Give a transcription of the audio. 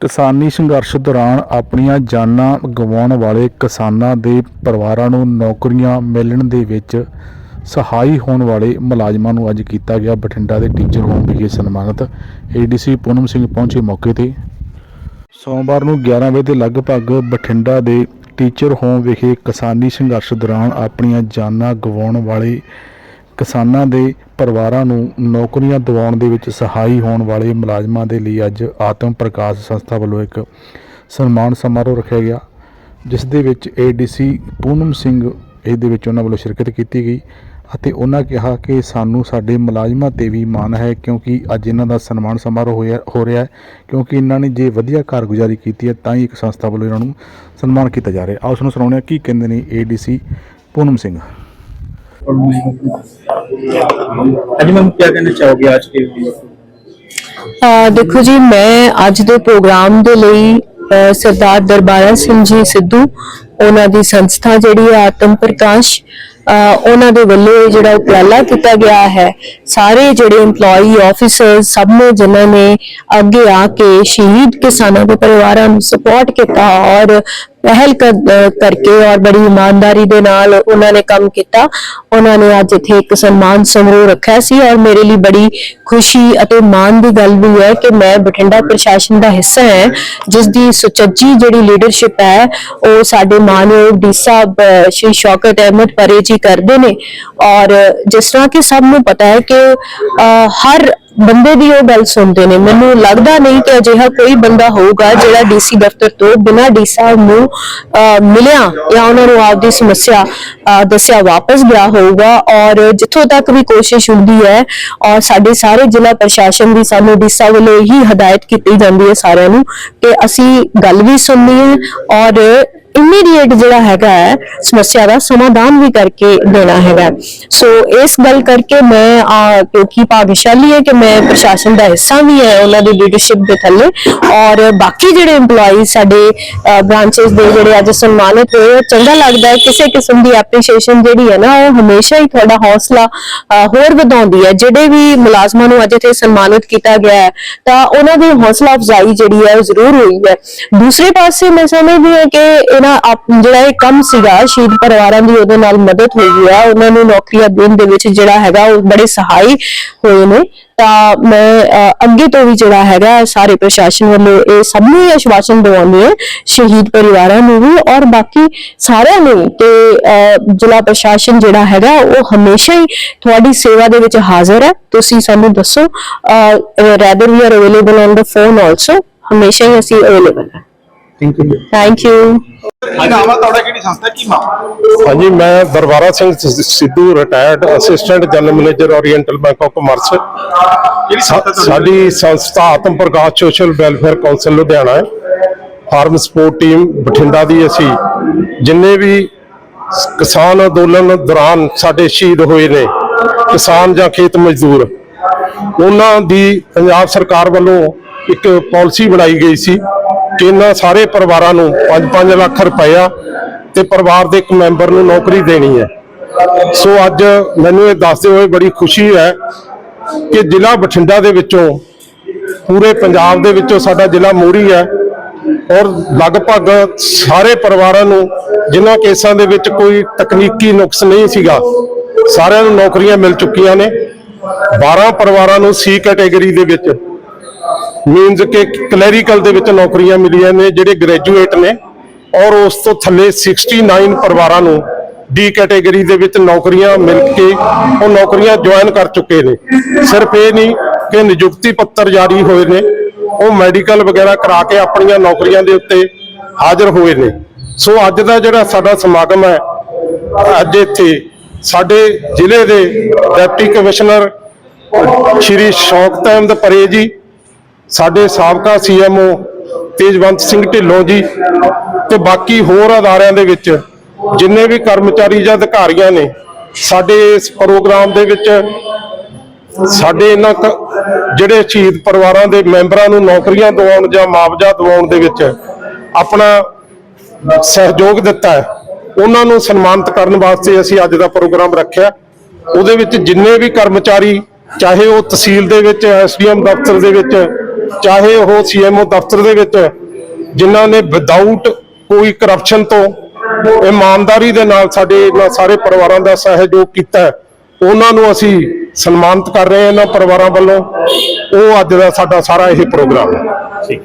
ਕਿਸਾਨੀ ਸੰਘਰਸ਼ ਦੌਰਾਨ ਆਪਣੀਆਂ ਜਾਨਾਂ ਗਵਾਉਣ ਵਾਲੇ ਕਿਸਾਨਾਂ ਦੇ ਪਰਿਵਾਰਾਂ ਨੂੰ ਨੌਕਰੀਆਂ ਮਿਲਣ ਦੇ ਵਿੱਚ ਸਹਾਈ ਹੋਣ ਵਾਲੇ ਮੁਲਾਜ਼ਮਾਂ ਨੂੰ ਅੱਜ ਕੀਤਾ ਗਿਆ ਬਠਿੰਡਾ ਦੇ ਟੀਚਰ ਹੋਮ ਵਿਖੇ ਸਨਮਾਨਿਤ। ਏਡੀਸੀ ਪੂਨਮ ਸਿੰਘ ਪਹੁੰਚੇ ਮੌਕੇ ਤੇ। ਸੋਮਵਾਰ ਨੂੰ 11 ਵਜੇ ਦੇ ਲਗਭਗ ਬਠਿੰਡਾ ਦੇ ਟੀਚਰ ਹੋਮ ਵਿਖੇ ਕਿਸਾਨੀ ਸੰਘਰਸ਼ ਦੌਰਾਨ ਆਪਣੀਆਂ ਜਾਨਾਂ ਗਵਾਉਣ ਵਾਲੇ ਕਿਸਾਨਾਂ ਦੇ ਪਰਿਵਾਰਾਂ ਨੂੰ ਨੌਕਰੀਆਂ ਦਿਵਾਉਣ ਦੇ ਵਿੱਚ ਸਹਾਈ ਹੋਣ ਵਾਲੇ ਮੁਲਾਜ਼ਮਾਂ ਦੇ ਲਈ ਅੱਜ ਆਤਮ ਪ੍ਰਕਾਸ਼ ਸੰਸਥਾ ਵੱਲੋਂ ਇੱਕ ਸਨਮਾਨ ਸਮਾਰੋਹ ਰੱਖਿਆ ਗਿਆ, ਜਿਸ ਦੇ ਵਿੱਚ ਏਡੀਸੀ ਪੂਨਮ ਸਿੰਘ ਇਹਦੇ ਵਿੱਚ ਉਹਨਾਂ ਵੱਲੋਂ ਸ਼ਿਰਕਤ ਕੀਤੀ ਗਈ ਅਤੇ ਉਹਨਾਂ ਕਿਹਾ ਕਿ ਸਾਨੂੰ ਸਾਡੇ ਮੁਲਾਜ਼ਮਾਂ ਤੇ ਵੀ ਮਾਣ ਹੈ ਕਿਉਂਕਿ ਅੱਜ ਇਹਨਾਂ ਦਾ ਸਨਮਾਨ ਸਮਾਰੋਹ ਹੋਇਆ, ਹੋ ਰਿਹਾ ਹੈ, ਕਿਉਂਕਿ ਇਹਨਾਂ ਨੇ ਜੇ ਵਧੀਆ ਕਾਰਗੁਜ਼ਾਰੀ ਕੀਤੀ ਹੈ ਤਾਂ ਹੀ ਇੱਕ ਸੰਸਥਾ ਵੱਲੋਂ ਇਹਨਾਂ ਨੂੰ ਸਨਮਾਨ ਕੀਤਾ ਜਾ ਰਿਹਾ ਆਓ ਉਸ ਨੂੰ ਸੁਣਾਉਂਦੇ ਹਾਂ ਕੀ ਕਹਿੰਦੇ ਨੇ ਏਡੀਸੀ ਪੂਨਮ ਸਿੰਘ। ਅੱਜ ਮੈਂ ਕੀ ਕਹਿਣਾ ਚਾਹੋਗੇ ਦੇਖੋ ਜੀ, ਮੈਂ ਅੱਜ ਦੇ ਪ੍ਰੋਗਰਾਮ ਦੇ ਲਈ ਸਰਦਾਰ ਦਰਬਾਰਾ ਸਿੰਘ ਜੀ ਸਿੱਧੂ, ਉਹਨਾਂ ਦੀ ਸੰਸਥਾ ਜਿਹੜੀ ਆਤਮ ਪ੍ਰਕਾਸ਼ ਉਹਨਾਂ ਦੇ ਵੱਲੋਂ ਜਿਹੜਾ ਉਪਰਾਲਾ ਕੀਤਾ ਗਿਆ ਹੈ, ਸਾਰੇ ਜਿਹੜੇ EMPLOYEE ਆਫੀਸਰ ਸਭ ਨੇ ਜਿਨ੍ਹਾਂ ਨੇ ਅੱਗੇ ਆ ਕੇ ਸ਼ਹੀਦ ਕਿਸਾਨਾਂ ਦੇ ਪਰਿਵਾਰਾਂ ਨੂੰ ਸਪੋਰਟ ਕੀਤਾ ਔਰ ਪਹਿਲ ਕਰਕੇ ਔਰ ਬੜੀ ਇਮਾਨਦਾਰੀ ਦੇ ਨਾਲ ਉਹਨਾਂ ਨੇ ਕੰਮ ਕੀਤਾ, ਉਹਨਾਂ ਨੇ ਅੱਜ ਇੱਥੇ ਇੱਕ ਸਨਮਾਨ ਸਮਾਰੋਹ ਰੱਖਿਆ ਸੀ ਔਰ ਮੇਰੇ ਲਈ ਬੜੀ ਖੁਸ਼ੀ ਅਤੇ ਮਾਣ ਦੀ ਗੱਲ ਵੀ ਹੈ ਕਿ ਮੈਂ ਬਠਿੰਡਾ ਪ੍ਰਸ਼ਾਸਨ ਦਾ ਹਿੱਸਾ ਹੈ ਜਿਸ ਦੀ ਸੁਚੱਜੀ ਜਿਹੜੀ ਲੀਡਰਸ਼ਿਪ ਹੈ, ਉਹ ਸਾਡੇ ਮਾਨਯੋਗ ਡੀ ਸਾਹਿਬ ਸ਼੍ਰੀ ਸ਼ੌਕਤ ਅਹਿਮਦ ਪਰੇ ਜੀ ਕਰਦੇ ਨੇ ਔਰ ਜਿਸ ਤਰ੍ਹਾਂ ਕਿ ਸਭ ਨੂੰ ਪਤਾ ਹੈ ਕਿ ਹਰ ਬੰਦੇ ਦੀ ਉਹ ਗੱਲ ਸੁਣਦੇ ਨੇ। ਮੈਨੂੰ ਲੱਗਦਾ ਨਹੀਂ ਕਿ ਅਜਿਹਾ ਕੋਈ ਬੰਦਾ ਹੋਊਗਾ ਜਿਹੜਾ ਡੀਸੀ ਦਫ਼ਤਰ ਤੋਂ ਬਿਨਾਂ ਡੀ ਸਾਹਿਬ ਨੂੰ ਮਿਲਿਆ ਜਾਂ ਉਹਨਾਂ ਨੂੰ ਆਪਦੀ ਸਮੱਸਿਆ ਦੱਸਿਆ ਵਾਪਸ ਗਿਆ ਹੋਊਗਾ। ਔਰ ਜਿੱਥੋਂ ਤੱਕ ਵੀ ਕੋਸ਼ਿਸ਼ ਹੁੰਦੀ ਹੈ ਔਰ ਸਾਡੇ ਸਾਰੇ ਜ਼ਿਲ੍ਹਾ ਪ੍ਰਸ਼ਾਸਨ ਦੀ ਸਾਨੂੰ ਡੀ ਸਾਹਿਬ ਵੱਲੋਂ ਇਹੀ ਹਦਾਇਤ ਕੀਤੀ ਜਾਂਦੀ ਹੈ ਸਾਰਿਆਂ ਨੂੰ ਕਿ ਅਸੀਂ ਗੱਲ ਵੀ ਸੁਣਨੀ ਹੈ ਔਰ ਇਮੀਡੀਏਟ ਜਿਹੜਾ ਹੈਗਾ ਹੈ ਸਮੱਸਿਆ ਦਾ ਸਮਾਧਾਨ ਵੀ ਕਰਕੇ ਦੇਣਾ ਹੈਗਾ। ਸੋ ਇਸ ਗੱਲ ਕਰਕੇ ਮੈਂ ਆ, ਕਿਉਂਕਿ ਭਾਗਸ਼ਾਲੀ ਹੈ ਕਿ ਮੈਂ ਪ੍ਰਸ਼ਾਸਨ ਦਾ ਹਿੱਸਾ ਵੀ ਹੈ ਉਹਨਾਂ ਦੀ ਲੀਡਰਸ਼ਿਪ ਦੇ ਥੱਲੇ। ਔਰ ਬਾਕੀ ਜਿਹੜੇ EMPLOYEE ਸਾਡੇ ਬ੍ਰਾਂਚਸ ਦੇ ਜਿਹੜੇ ਅੱਜ ਸਨਮਾਨਿਤ ਹੋਏ ਉਹ ਚੰਗਾ ਲੱਗਦਾ ਹੈ ਕਿਸੇ ਕਿਸਮ ਦੀ ਐਪਰੀਸ਼ੀਏਸ਼ਨ ਜਿਹੜੀ ਹੈ ਨਾ ਉਹ ਹਮੇਸ਼ਾ ਹੀ ਤੁਹਾਡਾ ਹੌਸਲਾ ਹੋਰ ਵਧਾਉਂਦੀ ਹੈ। ਜਿਹੜੇ ਵੀ ਮੁਲਾਜ਼ਮਾਂ ਨੂੰ ਅੱਜ ਇੱਥੇ ਸਨਮਾਨਿਤ ਕੀਤਾ ਗਿਆ ਹੈ ਤਾਂ ਉਹਨਾਂ ਦੀ ਹੌਸਲਾ ਅਫਜ਼ਾਈ ਜਿਹੜੀ ਹੈ ਉਹ ਜ਼ਰੂਰ ਹੋਈ ਹੈ। ਦੂਸਰੇ ਪਾਸੇ ਮੈਂ ਸਮਝਦੀ ਹਾਂ ਕਿ ਇਹਨਾਂ ਆਪ- ਜਿਹੜਾ ਇਹ ਕੰਮ ਸੀਗਾ, ਸ਼ਹੀਦ ਪਰਿਵਾਰਾਂ ਦੀ ਉਹਦੇ ਨਾਲ ਮਦਦ ਹੋਈ ਹੈ ਉਹਨਾਂ ਨੂੰ ਨੌਕਰੀਆਂ ਦੇਣ ਦੇ ਵਿੱਚ ਜਿਹੜਾ ਹੈਗਾ, ਉਹ ਬੜੇ ਸਹਾਈ ਹੋਏ ਨੇ। ਤਾਂ ਮੈਂ ਅੱਗੇ ਤੋਂ ਵੀ ਜਿਹੜਾ ਹੈਗਾ, ਸਾਰੇ ਪ੍ਰਸ਼ਾਸਨ ਵੱਲੋਂ ਇਹ ਸਭ ਨੂੰ ਹੀ ਆਸ਼ਵਾਸਨ ਦਿਵਾਉਂਦੀ ਹੈ, ਸ਼ਹੀਦ ਪਰਿਵਾਰਾਂ ਨੂੰ ਵੀ ਔਰ ਬਾਕੀ ਸਾਰਿਆਂ ਨੂੰ ਤੇ ਜ਼ਿਲ੍ਹਾ ਪ੍ਰਸ਼ਾਸਨ ਜਿਹੜਾ ਹੈਗਾ, ਉਹ ਹਮੇਸ਼ਾ ਹੀ ਤੁਹਾਡੀ ਸੇਵਾ ਦੇ ਵਿੱਚ ਹਾਜ਼ਰ ਹੈ। ਤੁਸੀਂ ਸਾਨੂੰ ਦੱਸੋ rather we are available on the phone also ਹਮੇਸ਼ਾ ਹੀ ਅਸੀਂ ਅਵੇਲੇਬਲ ਹਾਂ। ਥੈਂਕ ਯੂ ਹਾਂਜੀ। ਮੈਂ Darbara Singh Sidhu retired assistant general manager oriental bank of commerce ਸਾਡੀ ਸੰਸਥਾ Atam Prakash social welfare council Ludhiana farm support team Bathinda ਦੀ ਅਸੀਂ। ਜਿੰਨੇ ਵੀ ਕਿਸਾਨ ਅੰਦੋਲਨ ਦੌਰਾਨ ਸਾਡੇ ਸ਼ਹੀਦ ਹੋਏ ਨੇ ਕਿਸਾਨ ਜਾਂ ਖੇਤ ਮਜ਼ਦੂਰ ਉਹਨਾਂ ਦੀ ਪੰਜਾਬ ਸਰਕਾਰ ਵੱਲੋਂ ਇੱਕ ਪਾਲਿਸੀ ਬਣਾਈ ਗਈ ਸੀ। ਕਿ ਇਹਨਾਂ ਸਾਰੇ ਪਰਿਵਾਰਾਂ ਨੂੰ 5-5 ਲੱਖ ਰੁਪਇਆ ਤੇ ਪਰਿਵਾਰ ਦੇ ਇੱਕ ਮੈਂਬਰ ਨੂੰ ਨੌਕਰੀ ਦੇਣੀ ਹੈ। ਸੋ ਅੱਜ ਮੈਨੂੰ ਇਹ ਦੱਸਦੇ ਹੋਏ ਬੜੀ ਖੁਸ਼ੀ ਹੈ ਕਿ ਜ਼ਿਲ੍ਹਾ ਬਠਿੰਡਾ ਦੇ ਵਿੱਚੋਂ, ਪੂਰੇ ਪੰਜਾਬ ਦੇ ਵਿੱਚੋਂ ਸਾਡਾ ਜ਼ਿਲ੍ਹਾ ਮੋਹਰੀ ਹੈ ਔਰ ਲਗਭਗ ਸਾਰੇ ਪਰਿਵਾਰਾਂ ਨੂੰ ਜਿਨ੍ਹਾਂ ਕੇਸਾਂ ਦੇ ਵਿੱਚ ਕੋਈ ਤਕਨੀਕੀ ਨੁਕਸ ਨਹੀਂ ਸੀਗਾ, ਸਾਰਿਆਂ ਨੂੰ ਨੌਕਰੀਆਂ ਮਿਲ ਚੁੱਕੀਆਂ ਨੇ। 12 ਪਰਿਵਾਰਾਂ ਨੂੰ ਸੀ ਕੈਟਾਗਰੀ ਦੇ ਵਿੱਚ ਮੀਨਸ ਕਿ ਕਲੈਰੀਕਲ ਦੇ ਵਿੱਚ ਨੌਕਰੀਆਂ ਮਿਲੀਆਂ ਨੇ, ਜਿਹੜੇ ਗ੍ਰੈਜੂਏਟ ਨੇ, ਔਰ ਉਸ ਤੋਂ ਥੱਲੇ 69 ਪਰਿਵਾਰਾਂ ਨੂੰ ਡੀ ਕੈਟਾਗਰੀ ਦੇ ਵਿੱਚ ਨੌਕਰੀਆਂ ਮਿਲ ਕੇ ਉਹ ਨੌਕਰੀਆਂ ਜੁਆਇਨ ਕਰ ਚੁੱਕੇ ਨੇ। ਸਿਰਫ ਇਹ ਨਹੀਂ ਕਿ ਨਿਯੁਕਤੀ ਪੱਤਰ ਜਾਰੀ ਹੋਏ ਨੇ, ਉਹ ਮੈਡੀਕਲ ਵਗੈਰਾ ਕਰਾ ਕੇ ਆਪਣੀਆਂ ਨੌਕਰੀਆਂ ਦੇ ਉੱਤੇ ਹਾਜ਼ਰ ਹੋਏ ਨੇ। ਸੋ ਅੱਜ ਦਾ ਜਿਹੜਾ ਸਾਡਾ ਸਮਾਗਮ ਹੈ, ਅੱਜ ਇੱਥੇ ਸਾਡੇ ਜ਼ਿਲ੍ਹੇ ਦੇ ਡਿਪਟੀ ਕਮਿਸ਼ਨਰ ਸ਼੍ਰੀ ਸ਼ੌਕਤ ਅਹਿਮਦ ਪਰੇ ਜੀ ਸਾਡੇ ਸਾਬਕਾ ਸੀਐਮਓ ਤੇਜਵੰਤ ਸਿੰਘ ਢਿੱਲੋਂ ਜੀ ਤੇ ਬਾਕੀ ਹੋਰ ਅਦਾਰਿਆਂ ਦੇ ਵਿੱਚ ਜਿੰਨੇ ਵੀ ਕਰਮਚਾਰੀ ਜਾਂ ਅਧਿਕਾਰੀਆਂ ਨੇ, ਸਾਡੇ ਇਸ ਪ੍ਰੋਗਰਾਮ ਦੇ ਵਿੱਚ ਸਾਡੇ ਇਹਨਾਂ ਕ- ਜਿਹੜੇ ਸ਼ਹੀਦ ਪਰਿਵਾਰਾਂ ਦੇ ਮੈਂਬਰਾਂ ਨੂੰ ਨੌਕਰੀਆਂ ਦਿਵਾਉਣ ਜਾਂ ਮੁਆਵਜ਼ਾ ਦਿਵਾਉਣ ਦੇ ਵਿੱਚ ਆਪਣਾ ਸਹਿਯੋਗ ਦਿੱਤਾ ਹੈ, ਉਹਨਾਂ ਨੂੰ ਸਨਮਾਨਿਤ ਕਰਨ ਵਾਸਤੇ ਅਸੀਂ ਅੱਜ ਦਾ ਪ੍ਰੋਗਰਾਮ ਰੱਖਿਆ। ਉਹਦੇ ਵਿੱਚ ਜਿੰਨੇ ਵੀ ਕਰਮਚਾਰੀ, ਚਾਹੇ ਉਹ ਤਹਿਸੀਲ ਦੇ ਵਿੱਚ, ਐਸਡੀਐਮ ਦਫ਼ਤਰ ਦੇ ਵਿੱਚ ਚਾਹੇ ਉਹ ਸੀਐਮਓ ਦਫ਼ਤਰ ਦੇ ਵਿੱਚ, ਜਿਨ੍ਹਾਂ ਨੇ ਵਿਦਆਊਟ ਕੋਈ ਕਰਪਸ਼ਨ ਤੋਂ ਇਮਾਨਦਾਰੀ ਦੇ ਨਾਲ ਸਾਡੇ ਇਹਨਾਂ ਸਾਰੇ ਪਰਿਵਾਰਾਂ ਦਾ ਸਹਿਯੋਗ ਕੀਤਾ ਉਹਨਾਂ ਨੂੰ ਅਸੀਂ ਸਨਮਾਨਿਤ ਕਰ ਰਹੇ ਹਾਂ ਇਹਨਾਂ ਪਰਿਵਾਰਾਂ ਵੱਲੋਂ। ਉਹ ਅੱਜ ਦਾ ਸਾਡਾ ਸਾਰਾ ਇਹ ਪ੍ਰੋਗਰਾਮ ਹੈ। ਠੀਕ।